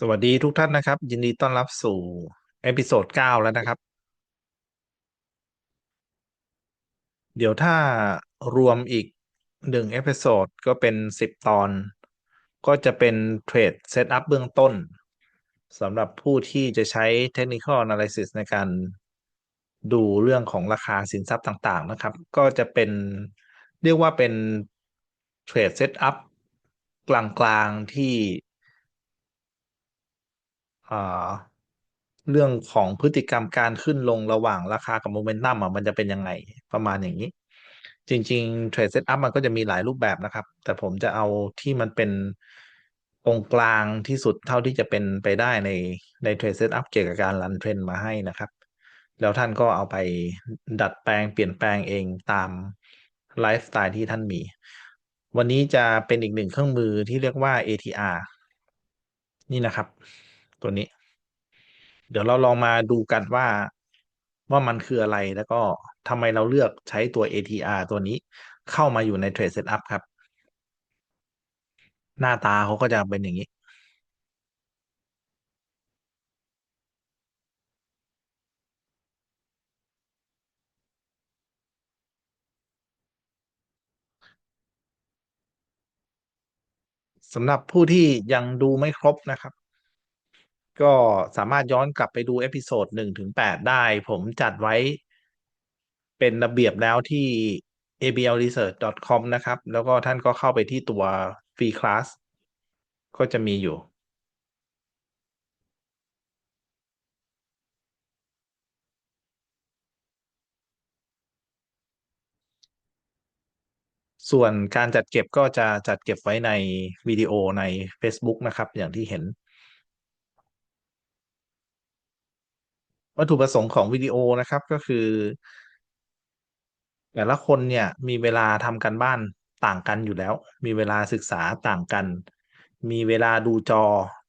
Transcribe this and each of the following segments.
สวัสดีทุกท่านนะครับ ยินดีต้อนรับสู่เอพิโซดเก้าแล้วนะครับ เดี๋ยวถ้ารวมอีกหนึ่งเอพิโซดก็เป็นสิบตอน ก็จะเป็นเทรดเซตอัพเบื้องต้นสำหรับผู้ที่จะใช้ Technical Analysis ในการดูเรื่องของราคาสินทรัพย์ต่างๆนะครับ ก็จะเป็นเรียกว่าเป็นเทรดเซตอัพกลางๆที่ เรื่องของพฤติกรรมการขึ้นลงระหว่างราคากับโมเมนตัมอะมันจะเป็นยังไงประมาณอย่างนี้ จริงๆเทรดเซตอัพมันก็จะมีหลายรูปแบบนะครับ แต่ผมจะเอาที่มันเป็นองค์กลางที่สุดเท่าที่จะเป็นไปได้ในในเทรดเซตอัพเกี่ยวกับการรันเทรนมาให้นะครับ แล้วท่านก็เอาไปดัดแปลงเปลี่ยนแปลงเองตามไลฟ์สไตล์ที่ท่านมี วันนี้จะเป็นอีกหนึ่งเครื่องมือที่เรียกว่า ATR นี่นะครับ ตัวนี้ เดี๋ยวเราลองมาดูกันว่าว่ามันคืออะไรแล้วก็ทำไมเราเลือกใช้ตัว ATR ตัวนี้เข้ามาอยู่ใน Trade Setup ครับ หน้าตาเขาก็จะเป็นอย่างนี้ สำหรับผู้ที่ยังดูไม่ครบนะครับ ก็สามารถย้อนกลับไปดูเอพิโซดหนึ่งถึงแปดได้ ผมจัดไว้เป็นระเบียบแล้วที่ ablresearch.com นะครับ แล้วก็ท่านก็เข้าไปที่ตัวฟรีคลาสก็จะมีอยู่ ส่วนการจัดเก็บก็จะจัดเก็บไว้ในวิดีโอใน Facebook นะครับ อย่างที่เห็น วัตถุประสงค์ของวิดีโอนะครับก็คือ แต่ละคนเนี่ยมีเวลาทำการบ้านต่างกันอยู่แล้ว มีเวลาศึกษาต่างกัน มีเวลาดูจอ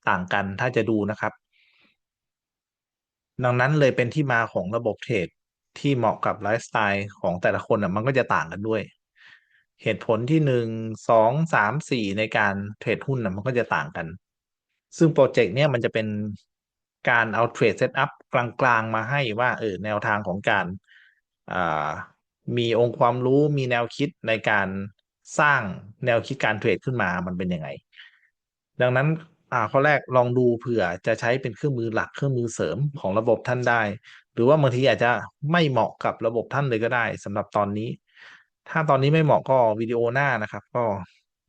ต่างกันถ้าจะดูนะครับ ดังนั้นเลยเป็นที่มาของระบบเทรดที่เหมาะกับไลฟ์สไตล์ของแต่ละคนอะมันก็จะต่างกันด้วย เหตุผลที่หนึ่งสองสามสี่ในการเทรดหุ้นอะมันก็จะต่างกัน ซึ่งโปรเจกต์เนี่ยมันจะเป็น การเอาเทรดเซตอัพกลางๆ มาให้ว่าเออแนวทางของการมีองค์ความรู้มีแนวคิดในการสร้างแนวคิดการเทรดขึ้นมามันเป็นยังไง ดังนั้นอ่าข้อแรกลองดูเผื่อจะใช้เป็นเครื่องมือหลักเครื่องมือเสริมของระบบท่านได้ หรือว่าบางทีอาจจะไม่เหมาะกับระบบท่านเลยก็ได้สำหรับตอนนี้ ถ้าตอนนี้ไม่เหมาะก็วิดีโอหน้านะครับ ก็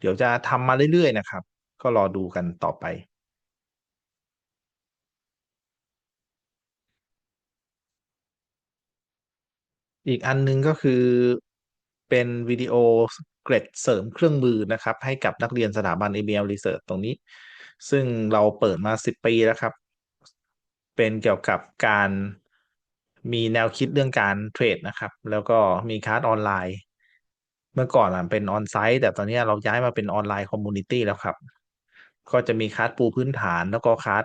เดี๋ยวจะทำมาเรื่อยๆนะครับ ก็รอดูกันต่อไป อีกอันนึงก็คือเป็นวิดีโอเกรดเสริมเครื่องมือนะครับ ให้กับนักเรียนสถาบัน ABL Research ตรงนี้ ซึ่งเราเปิดมา 10 ปีแล้วครับ เป็นเกี่ยวกับการมีแนวคิดเรื่องการเทรดนะครับ แล้วก็มีคลาสออนไลน์ เมื่อก่อนเป็นออนไซต์แต่ตอนนี้เราย้ายมาเป็นออนไลน์คอมมูนิตี้แล้วครับ ก็จะมีคลาสปูพื้นฐานแล้วก็คลาส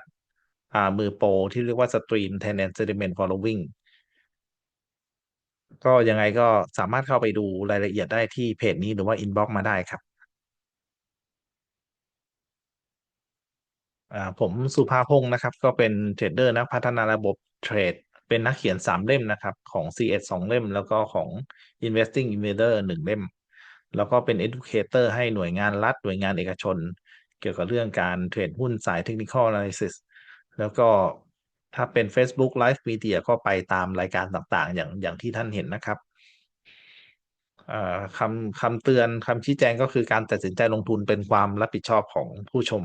มือโปรที่เรียกว่า Stream Tenant Sediment Following ก็ยังไงก็สามารถเข้าไปดูรายละเอียดได้ที่เพจนี้หรือว่าอินบ็อกมาได้ครับอ่าผมสุภาพงศ์นะครับ ก็เป็นเทรดเดอร์นักพัฒนาระบบเทรด เป็นนักเขียนสามเล่มนะครับ ของ CS สองเล่ม แล้วก็ของ Investing Invader หนึ่งเล่ม แล้วก็เป็น Educator ให้หน่วยงานรัฐหน่วยงานเอกชน เกี่ยวกับเรื่องการเทรดหุ้นสาย Technical Analysis แล้วก็ ถ้าเป็น Facebook Live Media ก็ไปตามรายการต่างๆ อย่างอย่างที่ท่านเห็นนะครับคำคำเตือนคำชี้แจงก็คือการตัดสินใจลงทุนเป็นความรับผิดชอบของผู้ชม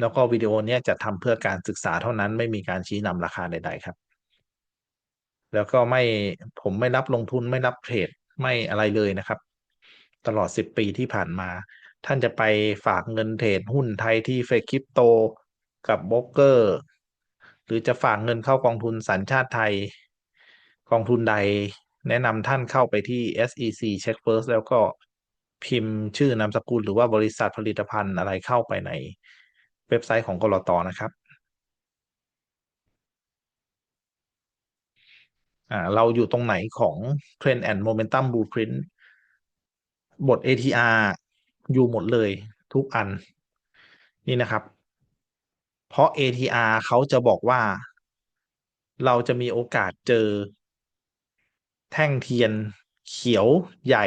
แล้วก็วิดีโอนี้จะทำเพื่อการศึกษาเท่านั้นไม่มีการชี้นำราคาใด ๆ ครับ แล้วก็ไม่ผมไม่รับลงทุนไม่รับเทรดไม่อะไรเลยนะครับ ตลอด 10 ปีที่ผ่านมา ท่านจะไปฝากเงินเทรดหุ้นไทยที่เฟกคริปโต กับโบรกเกอร์ รือจะฝากเงินเข้ากองทุนสัญชาติไทย กองทุนใด แนะนำท่านเข้าไปที่ SEC Check First แล้วก็พิมพ์ชื่อนามสกุลหรือว่าบริษัทผลิตภัณฑ์อะไรเข้าไปในเว็บไซต์ของกรตนะครับเราอยู่ตรงไหนของ Trend and Momentum Blueprint บท ATR อยู่หมดเลยทุกอัน นี่นะครับ เพราะ ATR เขาจะบอกว่า เราจะมีโอกาสเจอ แท่งเทียนเขียวใหญ่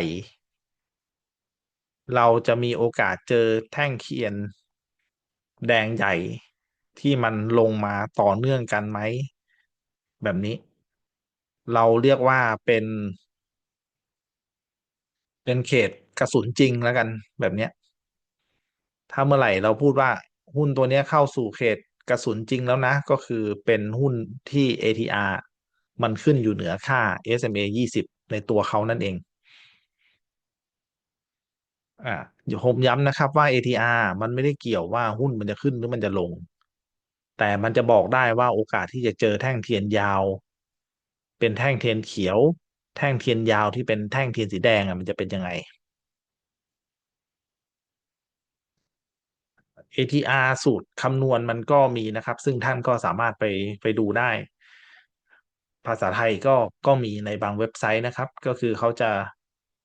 เราจะมีโอกาสเจอแท่งเทียน แดงใหญ่ที่มันลงมาต่อเนื่องกันไหม แบบนี้ เราเรียกว่าเป็น เป็นเขตกระสุนจริงแล้วกันแบบเนี้ย ถ้าเมื่อไหร่เราพูดว่า หุ้นตัวนี้เข้าสู่เขตกระสุนจริงแล้วนะ ก็คือเป็นหุ้นที่ ATR มันขึ้นอยู่เหนือค่า SMA 20 ในตัวเขานั่นเองอ่าเดี๋ยวผมย้ำนะครับว่า ATR มันไม่ได้เกี่ยวว่าหุ้นมันจะขึ้นหรือมันจะลง แต่มันจะบอกได้ว่าโอกาสที่จะเจอแท่งเทียนยาว เป็นแท่งเทียนเขียว แท่งเทียนยาวที่เป็นแท่งเทียนสีแดงอะมันจะเป็นยังไง ATR สูตรคำนวณมันก็มีนะครับ ซึ่งท่านก็สามารถไปไปดูได้ ภาษาไทยก็ก็มีในบางเว็บไซต์นะครับ ก็คือเขาจะ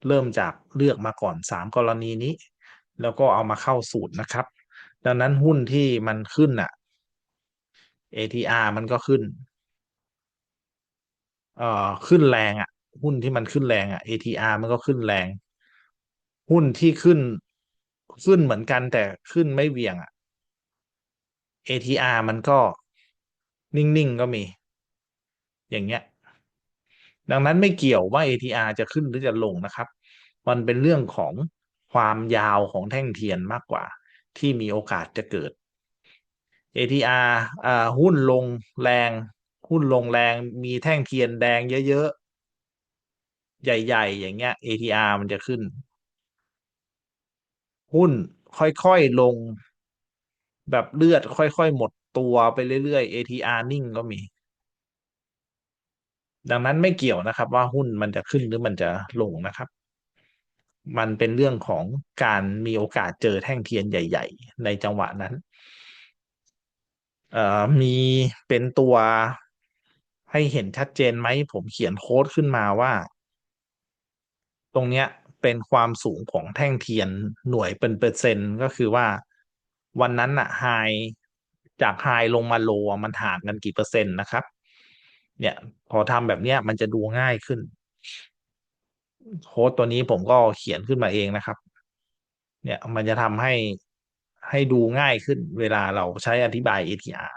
เริ่มจากเลือกมาก่อนสามกรณีนี้ แล้วก็เอามาเข้าสูตรนะครับ ดังนั้นหุ้นที่มันขึ้นอะ ATR มันก็ขึ้น เอ่อ ขึ้นแรงอะ หุ้นที่มันขึ้นแรงอะ ATR มันก็ขึ้นแรง หุ้นที่ขึ้น ขึ้นเหมือนกันแต่ขึ้นไม่เวียงอะ ATR มันก็นิ่ง ๆ ก็มี อย่างเงี้ย ดังนั้นไม่เกี่ยวว่า ATR จะขึ้นหรือจะลงนะครับ มันเป็นเรื่องของความยาวของแท่งเทียนมากกว่า ที่มีโอกาสจะเกิด ATR อ่าหุ้นลงแรง หุ้นลงแรงมีแท่งเทียนแดงเยอะ ๆ ใหญ่ ๆ อย่างเงี้ย ATR มันจะขึ้น หุ้นค่อยๆลง แบบเลือดค่อยๆหมดตัวไปเรื่อยๆ ATR นิ่งก็มี ดังนั้นไม่เกี่ยวนะครับ ว่าหุ้นมันจะขึ้นหรือมันจะลงนะครับ มันเป็นเรื่องของการมีโอกาสเจอแท่งเทียนใหญ่ ๆ ในจังหวะนั้นมีเป็นตัวให้เห็นชัดเจนไหม ผมเขียนโค้ดขึ้นมาว่า ตรงเนี้ย เป็นความสูงของแท่งเทียนหน่วยเป็นเปอร์เซ็นต์ก็คือว่าวันนั้นอะไฮจากไฮลงมาโลมันห่างกันกี่เปอร์เซ็นต์นะครับ เนี่ย พอทำแบบเนี้ยมันจะดูง่ายขึ้น โค้ดตัวนี้ผมก็เขียนขึ้นมาเองนะครับ เนี่ยมันจะทำให้ให้ดูง่ายขึ้นเวลาเราใช้อธิบาย ATR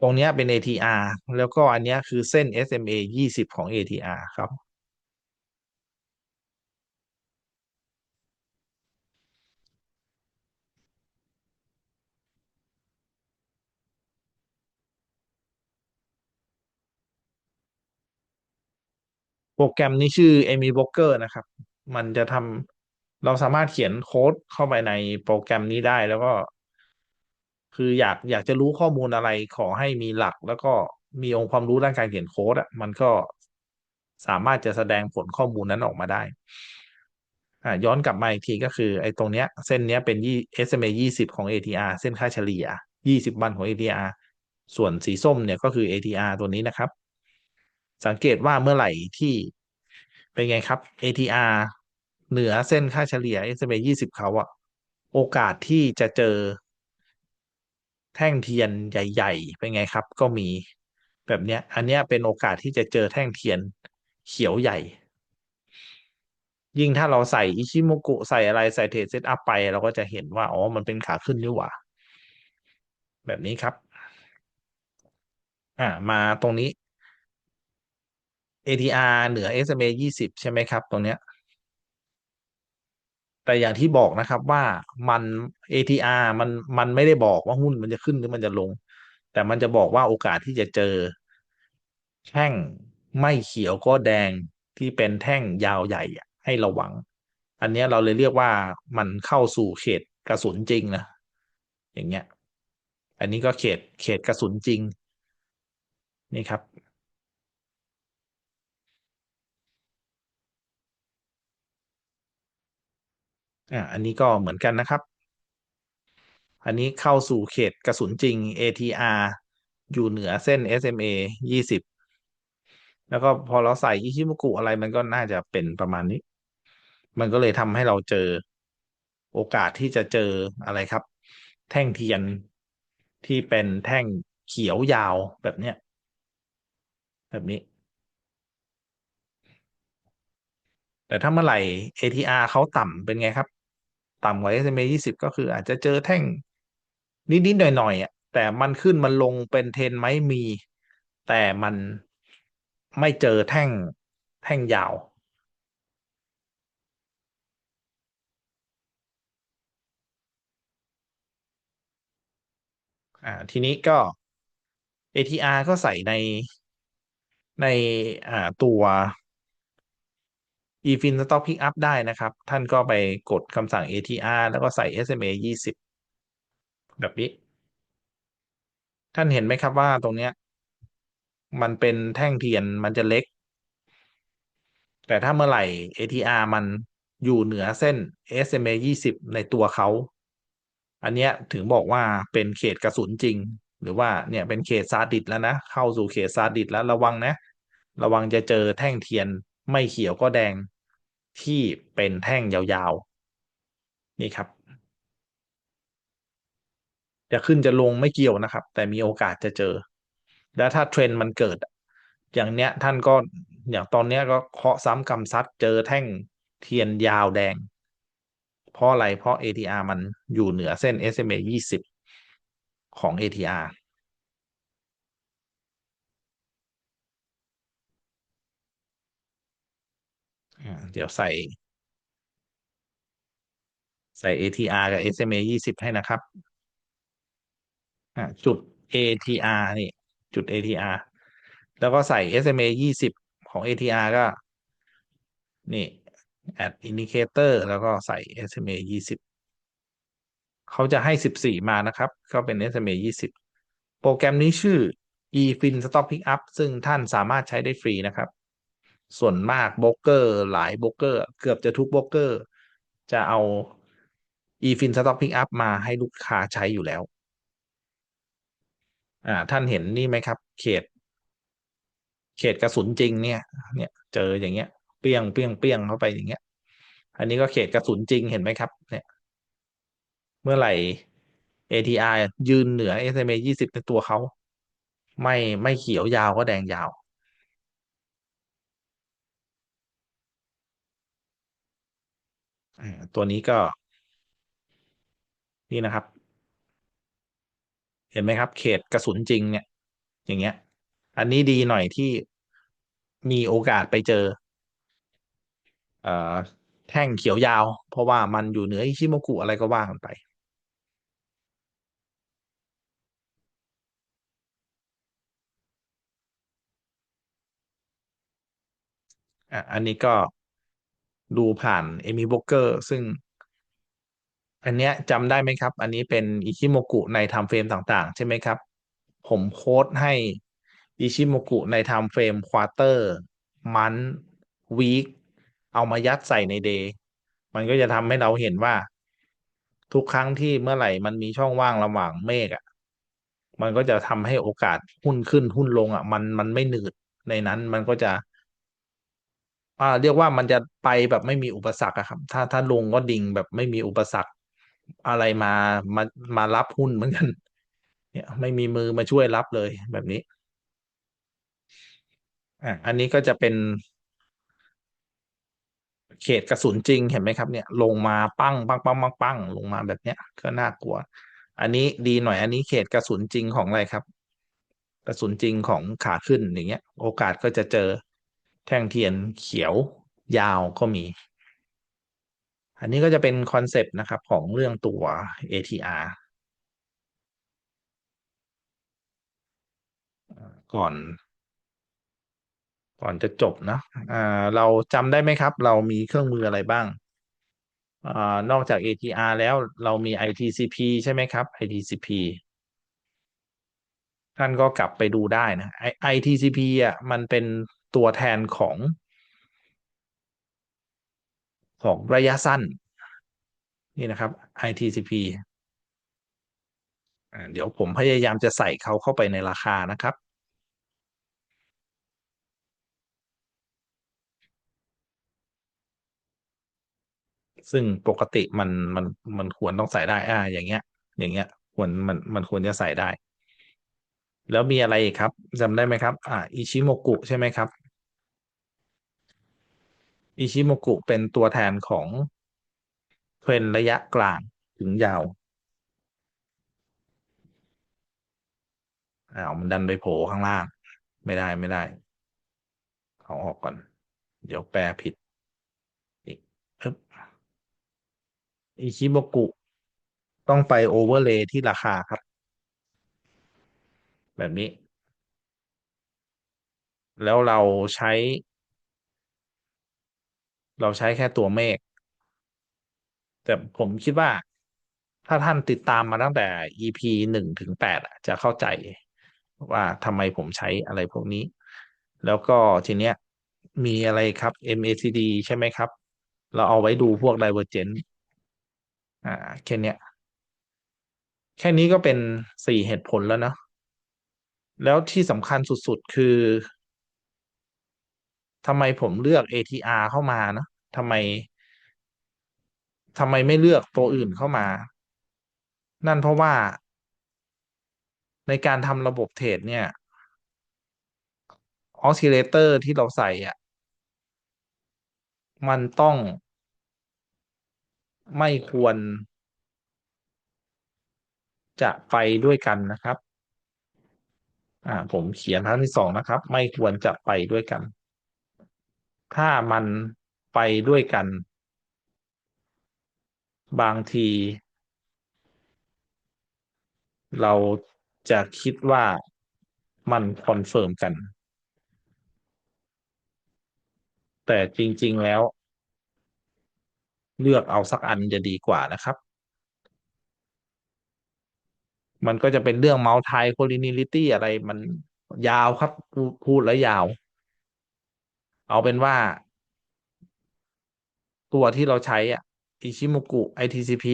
ตรงนี้เป็น ATR แล้วก็อันเนี้ยคือเส้น SMA 20 ของ ATR ครับ รแกรมนี้ชื่อ Amy Broker นะครับ มันจะทำเราสามารถเขียนโค้ดเข้าไปในโปรแกรมนี้ได้แล้วก็ คืออยากอยากจะรู้ข้อมูลอะไรขอให้มีหลัก แล้วก็มีองค์ความรู้ด้านการเขียนโค้ดอะมันก็สามารถจะแสดงผลข้อมูลนั้นออกมาได้ อ่าย้อนกลับมาอีกทีก็คือไอ้ตรงเนี้ย เส้นเนี้ยเป็นยี่ SMA 20 ของ ATR เส้นค่าเฉลี่ย 20 วันของ ATR ส่วนสีส้มเนี่ยก็คือ ATR ตัวนี้นะครับ สังเกตว่าเมื่อไหร่ที่เป็นไงครับ ATR เหนือเส้นค่าเฉลี่ย SMA 20 เขาอะโอกาสที่จะเจอ แท่งเทียนใหญ่ ๆ เป็นไงครับ ก็มีแบบเนี้ย อันเนี้ยเป็นโอกาสที่จะเจอแท่งเทียนเขียวใหญ่ ยิ่งถ้าเราใส่อิชิโมกุใส่อะไรใส่เทรดเซตอัพไป เราก็จะเห็นว่า อ๋อ มันเป็นขาขึ้นนี่หว่า แบบนี้ครับ อ่า มาตรงนี้ ATR เหนือ SMA 20 ใช่ไหมครับตรงเนี้ย แต่อย่างที่บอกนะครับว่ามัน ATR มันมันไม่ได้บอกว่าหุ้นมันจะขึ้นหรือมันจะลง แต่มันจะบอกว่าโอกาสที่จะเจอ แท่งไม่เขียวก็แดงที่เป็นแท่งยาวใหญ่อะให้ระวัง อันนี้เราเลยเรียกว่ามันเข้าสู่เขตกระสุนจริงนะ อย่างเงี้ย อันนี้ก็เขตเขตกระสุนจริง นี่ครับ อ่าอันนี้ก็เหมือนกันนะครับ อันนี้เข้าสู่เขตกระสุนจริง ATR อยู่เหนือเส้น SMA 20 แล้วก็พอเราใส่อิชิมุกุอะไรมันก็น่าจะเป็นประมาณนี้ มันก็เลยทำให้เราเจอโอกาสที่จะเจออะไรครับ แท่งเทียนที่เป็นแท่งเขียวยาวแบบเนี้ยแบบนี้ แต่ถ้าเมื่อไหร่ ATR เขาต่ำเป็นไงครับ ต่ำกว่า SMA 20 ก็คืออาจจะเจอแท่งนิด ๆ หน่อย ๆอะแต่มันขึ้นมันลงเป็นเทรนไหมมี แต่มันไม่เจอแท่งแท่งยาว อ่า ทีนี้ก็ ATR ก็ใส่ในในอ่าตัว eFin Stock Pick Up ได้นะครับ ท่านก็ไปกดคำสั่ง ATR แล้วก็ใส่ SMA 20 แบบนี้ ท่านเห็นไหมครับว่าตรงเนี้ย มันเป็นแท่งเทียนมันจะเล็ก แต่ถ้าเมื่อไหร่ ATR มันอยู่เหนือเส้น SMA 20 ในตัวเขา อันเนี้ยถึงบอกว่าเป็นเขตกระสุนจริง หรือว่าเนี่ยเป็นเขตซาดิสแล้วนะ เข้าสู่เขตซาดิสแล้วระวังนะ ระวังจะเจอแท่งเทียนไม่เขียวก็แดง ที่เป็นแท่งยาวๆ นี่ครับ จะขึ้นจะลงไม่เกี่ยวนะครับ แต่มีโอกาสจะเจอ แล้วถ้าเทรนด์มันเกิด อย่างเนี้ยท่านก็อย่างตอนเนี้ยก็เคาะซ้ำกำซัดเจอแท่งเทียนยาวแดง เพราะอะไรเพราะ ATR มันอยู่เหนือเส้น SMA 20 ของ ATR เดี๋ยวใส่ ใส่ ATR กับ SMA 20ให้นะครับจุด ATR นี่ จุด ATR แล้วก็ใส่ SMA 20ของ ATR ก็ นี่ add indicator แล้วก็ใส่ SMA 20เขาจะให้14มานะครับ ก็เป็น SMA 20โปรแกรมนี้ชื่อ eFin Stock Pickup ซึ่งท่านสามารถใช้ได้ฟรีนะครับ ส่วนมากโบรกเกอร์ หลายโบรกเกอร์ เกือบจะทุกโบรกเกอร์ จะเอา eFin Stock Pickup มาให้ลูกค้าใช้อยู่แล้ว อ่า ท่านเห็นนี่ไหมครับ เขต เขตกระสุนจริงเนี่ย เนี่ย เจออย่างเงี้ย เปี้ยงเปี้ยงเปี้ยงเข้าไปอย่างเงี้ย อันนี้ก็เขตกระสุนจริงเห็นไหมครับ เนี่ย เมื่อไหร่ ATR ยืนเหนือ SMA 20 ในตัวเขา ไม่ไม่เขียวยาวก็แดงยาว ตัวนี้ก็ นี่นะครับ เห็นไหมครับ เขตกระสุนจริงเนี่ย อย่างเงี้ย อันนี้ดีหน่อยที่มีโอกาสไปเจอเอแท่งเขียวยาว เพราะว่ามันอยู่เหนืออิชิโมกุอะไรก็ว่ากันไปอันนี้ก็ ดูผ่านเอมิโบเกอร์ซึ่ง อันเนี้ยจำได้ไหมครับ อันนี้เป็นอิชิโมกุในทม์เฟรมต่างๆ ใช่ไหมครับ ผมโค้ดให้อิชิโมกุในทม์เฟรมควอเตอร์มันวีคเอามายัดใส่ในเดย์มันก็จะทำให้เราเห็นว่า ทุกครั้งที่เมื่อไหร่มันมีช่องว่างระหว่างเมฆอะ มันก็จะทำให้โอกาสหุ้นขึ้นหุ้นลงอะ มันมันไม่หนืดในนั้นมันก็จะ อ่า เรียกว่ามันจะไปแบบไม่มีอุปสรรคอะครับ ถ้าถ้าลงก็ดิ่งแบบไม่มีอุปสรรคอะไรมามามารับหุ้นเหมือนกัน เนี่ย ไม่มีมือมาช่วยรับเลยแบบนี้อะอันนี้ก็จะเป็นเขตกระสุนจริงเห็นไหมครับ เนี่ย ลงมาปั้งปั้งปั้งปั้งปั้งลงมาแบบเนี้ยก็น่ากลัว อันนี้ดีหน่อย อันนี้เขตกระสุนจริงของอะไรครับ กระสุนจริงของขาขึ้นอย่างเงี้ย โอกาสก็จะเจอ แท่งเทียนเขียวยาวก็มี อันนี้ก็จะเป็นคอนเซปต์นะครับของเรื่องตัว ATR ก่อนก่อนจะจบนะเราจำได้ไหมครับ เรามีเครื่องมืออะไรบ้างอนอกจาก ATR แล้วเรามี ITCP ใช่ไหมครับ ITCP ท่านก็กลับไปดูได้นะ ITCP อะมันเป็น ตัวแทนของ ของระยะสั้น นี่นะครับ ITCP เดี๋ยวผมพยายามจะใส่เขาเข้าไปในราคานะครับซึ่งปกติมันมันมันควรต้องใส่ได้ อ่า อย่างเงี้ย อย่างเงี้ย ควรมันมันควรจะใส่ได้ แล้วมีอะไรครับจำได้ไหมครับ อ่าอิชิโมกุใช่ไหมครับ อิชิโมกุเป็นตัวแทนของเทรนระยะกลางถึงยาวอ้าวมันดันไปโผล่ข้างล่าง ไม่ได้ไม่ได้เอาออกก่อน เดี๋ยวแปลผิดอีกอึ๊บอิชิโมกุ ต้องไปโอเวอร์เลย์ที่ราคาครับ แบบนี้ แล้วเราใช้ เราใช้แค่ตัวเมฆแต่ผมคิดว่า ถ้าท่านติดตามมาตั้งแต่ EP หนึ่งถึงแปดจะเข้าใจว่าทำไมผมใช้อะไรพวกนี้ แล้วก็ทีเนี้ยมีอะไรครับ MACD ใช่ไหมครับ เราเอาไว้ดูพวก Divergent อ่าแค่เนี้ยแค่นี้ก็เป็นสี่เหตุผลแล้วเนาะแล้วที่สำคัญสุดๆ คือทำไมผมเลือก ATR เข้ามานะ ทำไมทำไมไม่เลือกตัวอื่นเข้ามา นั่นเพราะว่า ในการทำระบบเทรดเนี่ยออสซิเลเตอร์ที่เราใส่อะ มันต้อง ไม่ควร จะไปด้วยกันนะครับ อ่า ผมเขียนครั้งที่สองนะครับ ไม่ควรจะไปด้วยกัน ถ้ามัน ไปด้วยกัน บางที เราจะคิดว่ามันคอนเฟิร์มกัน แต่จริง ๆ แล้ว เลือกเอาสักอันจะดีกว่านะครับ มันก็จะเป็นเรื่อง multi collinearity อะไรมันยาวครับพูดแล้วยาว เอาเป็นว่า ตัวที่เราใช้อะ Ichimoku ITCP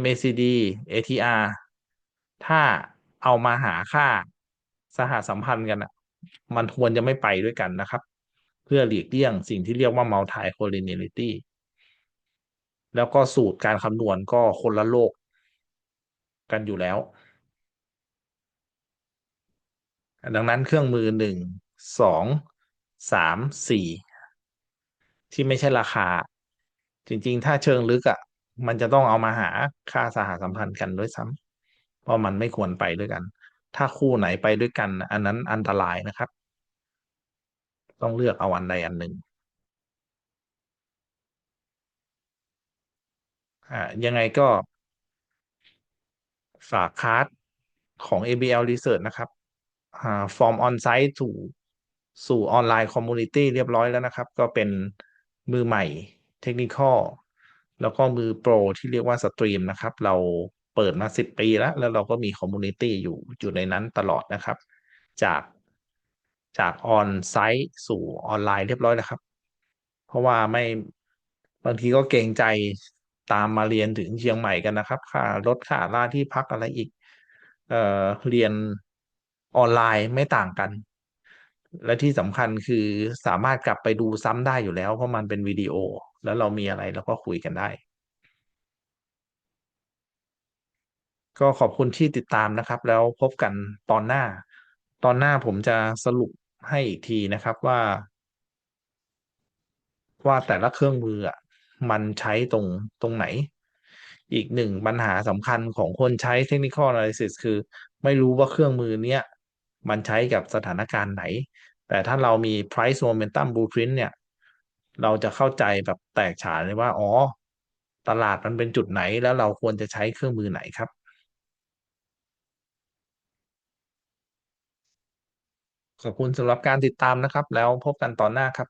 MACD ATR ถ้าเอามาหาค่าสหสัมพันธ์กันอะ มันควรจะไม่ไปด้วยกันนะครับ เพื่อหลีกเลี่ยงสิ่งที่เรียกว่า multi collinearity แล้วก็สูตรการคำนวณก็คนละโลกกันอยู่แล้ว ดังนั้นเครื่องมือหนึ่งสองสามสี่ ที่ไม่ใช่ราคา จริง ๆ ถ้าเชิงลึกอะ่ะ มันจะต้องเอามาหาค่าสหสัมพันธ์กันด้วยซ้ำเพราะมันไม่ควรไปด้วยกัน ถ้าคู่ไหนไปด้วยกัน อันนั้นอันตรายนะครับ ต้องเลือกเอาอันใดอันหนึ่งอ่ายังไงก็ฝากคาร์ดของ ABL Research นะครับฟอร์มออนไซต์สู่สู่ออนไลน์คอมมูนิตี้เรียบร้อยแล้วนะครับ ก็เป็น มือใหม่เทคนิคอลแล้วก็มือโปรที่เรียกว่าสตรีมนะครับ เราเปิดมาสิบปีแล้ว แล้วเราก็มีคอมมูนิตี้อยู่อยู่ในนั้นตลอดนะครับ จากจากออนไซต์สู่ออนไลน์เรียบร้อยแล้วครับ เพราะว่าไม่บางทีก็เกรงใจตามมาเรียนถึงเชียงใหม่กันนะครับค่ารถค่าล่าที่พักอะไรอีก เอ่อเรียนออนไลน์ไม่ต่างกัน และที่สำคัญคือสามารถกลับไปดูซ้ำได้อยู่แล้ว เพราะมันเป็นวิดีโอ แล้วเรามีอะไรเราก็คุยกันได้ ก็ขอบคุณที่ติดตามนะครับ แล้วพบกันตอนหน้า ตอนหน้าผมจะสรุปให้อีกทีนะครับว่า ว่าแต่ละเครื่องมืออะมันใช้ตรงตรงไหน อีกหนึ่งปัญหาสำคัญของคนใช้ Technical Analysis คือ ไม่รู้ว่าเครื่องมือเนี้ย มันใช้กับสถานการณ์ไหน แต่ถ้าเรามี Price Momentum Blueprint เนี่ย เราจะเข้าใจแบบแตกฉานเลยว่า อ๋อ ตลาดมันเป็นจุดไหนแล้วเราควรจะใช้เครื่องมือไหนครับขอบคุณสำหรับการติดตามนะครับ แล้วพบกันตอนหน้าครับ